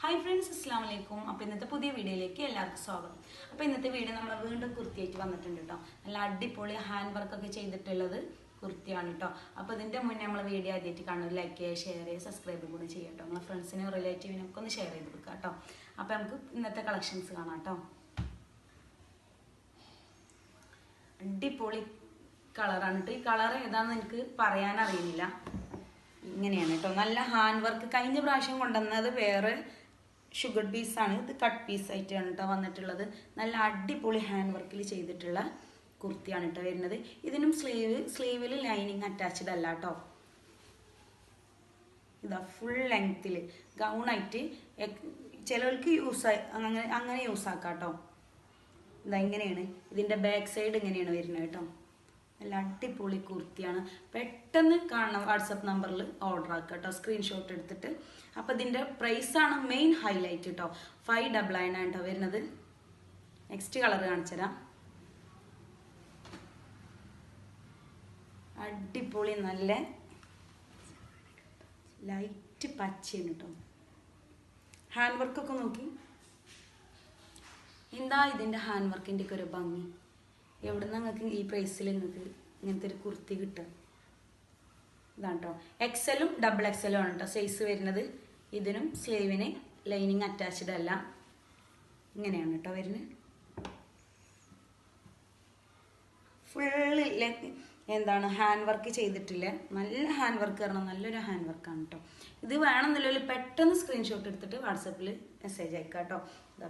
Hi friends അസ്സാം വലൈക്കും അപ്പോൾ ഇന്നത്തെ പുതിയ വീഡിയോയിലേക്ക് എല്ലാവർക്കും സ്വാഗതം. അപ്പോൾ ഇന്നത്തെ വീഡിയോ നമ്മൾ വീണ്ടും കുർത്തിയായിട്ട് വന്നിട്ടുണ്ട് കേട്ടോ നല്ല അടിപൊളി ഹാൻഡ് വർക്കൊക്കെ ചെയ്തിട്ടുള്ളത് കുർത്തിയാണ് കേട്ടോ അപ്പോൾ ഇതിന്റെ മുന്നേ നമ്മൾ വീഡിയോ ആദ്യമായിട്ട് കാണുന്നത് ലൈക്ക് ചെയ്യുക ഷെയർ ചെയ്യുക സബ്സ്ക്രൈബ് കൂടി ചെയ്യുക കേട്ടോ നമ്മളെ ഫ്രണ്ട്സിനും റിലേറ്റീവിനും ഒക്കെ ഒന്ന് ഷെയർ ചെയ്ത് കൊടുക്കുക കേട്ടോ അപ്പോൾ നമുക്ക് ഇന്നത്തെ കളക്ഷൻസ് കാണാം കേട്ടോ അടിപൊളി കളറാണ് കേട്ടോ ഈ കളർ ഏതാണെന്ന് എനിക്ക് പറയാൻ അറിയുന്നില്ല. ഇങ്ങനെയാണ് കേട്ടോ നല്ല ഹാൻഡ് വർക്ക് കഴിഞ്ഞ പ്രാവശ്യം കൊണ്ടുവന്നത് വേറെ ഷുഗർ പീസാണ് ഇത് കട്ട് പീസ് ആയിട്ടാണ് കേട്ടോ വന്നിട്ടുള്ളത്. നല്ല അടിപൊളി ഹാൻഡ് വർക്കിൽ ചെയ്തിട്ടുള്ള കുർത്തിയാണ് കേട്ടോ വരുന്നത്. ഇതിനും സ്ലീവ് സ്ലീവിൽ ലൈനിങ് അറ്റാച്ച്ഡ് അല്ല കേട്ടോ ഇതാ ഫുൾ ലെങ്ത്തിൽ ഗൗണായിട്ട് ചിലർക്ക് യൂസ് അങ്ങനെ അങ്ങനെ യൂസ് ആക്കാം കേട്ടോ ഇതാ ഇങ്ങനെയാണ്. ഇതിന്റെ ബാക്ക് സൈഡ് ഇങ്ങനെയാണ് വരുന്നത് കേട്ടോ നല്ല അടിപൊളി കുർത്തിയാണ്. പെട്ടെന്ന് കാണണം വാട്സപ്പ് നമ്പറിൽ ഓർഡർ ആക്കുക കേട്ടോ സ്ക്രീൻഷോട്ട് എടുത്തിട്ട്. അപ്പോൾ പ്രൈസ് ആണ് മെയിൻ ഹൈലൈറ്റ് കേട്ടോ ഫൈവ് ഡബിൾ നയൻ കേട്ടോ വരുന്നത്. നെക്സ്റ്റ് കളർ കാണിച്ചുതരാം അടിപൊളി നല്ല ലൈറ്റ് പച്ചയാണ് കേട്ടോ ഹാൻഡ് വർക്ക് ഒക്കെ നോക്കി. എന്താ ഇതിന്റെ ഹാൻഡ് വർക്കിന്റെ ഒക്കെ ഒരു ഭംഗി? എവിടെ നിന്ന് നിങ്ങൾക്ക് ഈ പ്രൈസിൽ നിങ്ങൾക്ക് ഇങ്ങനത്തെ ഒരു കുർത്തി കിട്ടുക? ഇതാണ് കേട്ടോ എക്സലും ഡബിൾ എക്സലും ആണ് കേട്ടോ സൈസ് വരുന്നത്. ഇതിനും സ്ലീവിന് ലൈനിങ് അറ്റാച്ച്ഡ് അല്ല. ഇങ്ങനെയാണ് കേട്ടോ വരുന്നത്. ഫുള്ള് എന്താണ് ഹാൻഡ് വർക്ക് ചെയ്തിട്ടില്ല. നല്ല ഹാൻഡ് വർക്ക് കാരണം നല്ലൊരു ഹാൻഡ് വർക്കാണ് കേട്ടോ. ഇത് വേണമെന്നില്ലെങ്കിൽ പെട്ടെന്ന് സ്ക്രീൻഷോട്ട് എടുത്തിട്ട് വാട്സപ്പിൽ മെസ്സേജ് അയക്കാം കേട്ടോ.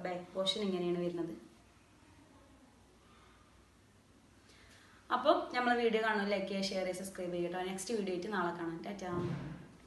ബാക്ക് പോർഷൻ ഇങ്ങനെയാണ് വരുന്നത്. അപ്പോൾ നമ്മളെ വീഡിയോ കാണുമ്പോൾ ലൈക്ക് ചെയ്യുക ഷെയർ ചെയ്യുക സബ്സ്ക്രൈബ് ചെയ്യുക കേട്ടോ. നെക്സ്റ്റ് വീഡിയോ ആയിട്ട് നാളെ കാണാം. ടാറ്റാ